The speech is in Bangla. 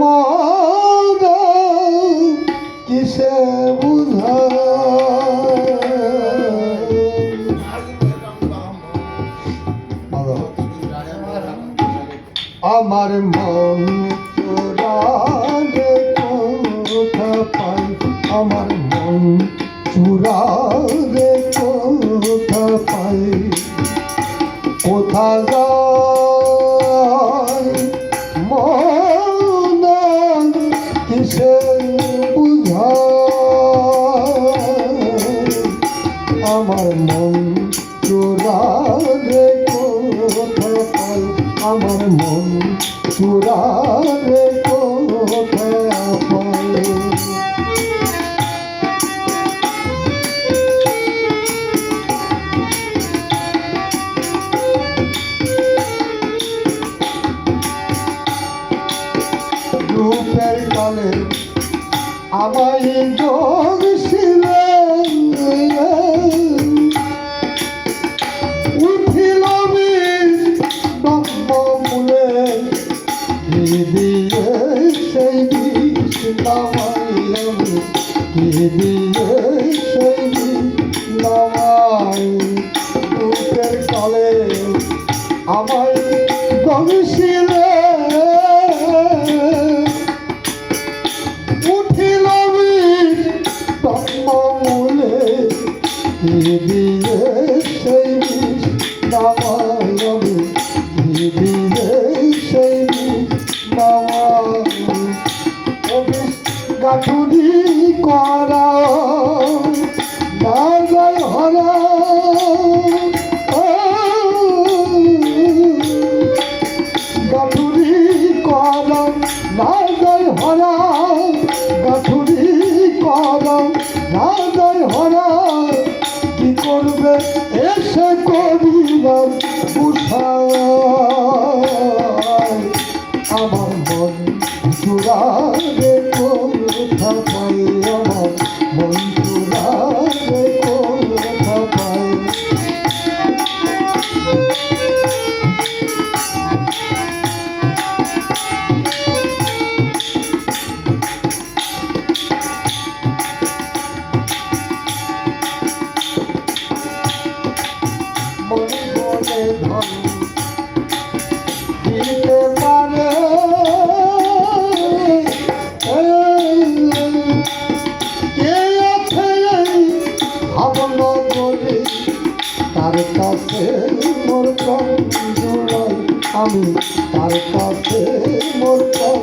মদ কিসে আমার মন চোরালে কোথা পাই আমার মন চোরালে কোথা পাই কোথা যা আমার মন আমায় যোগ ছিলেন উঠিল ব্রহ্মূলে দিয়ে সেই বিষ নামাইলাম গাঁথুনি করা করি তার কাছে মোর কম জোড়াই আমি তার কাছে মোর কম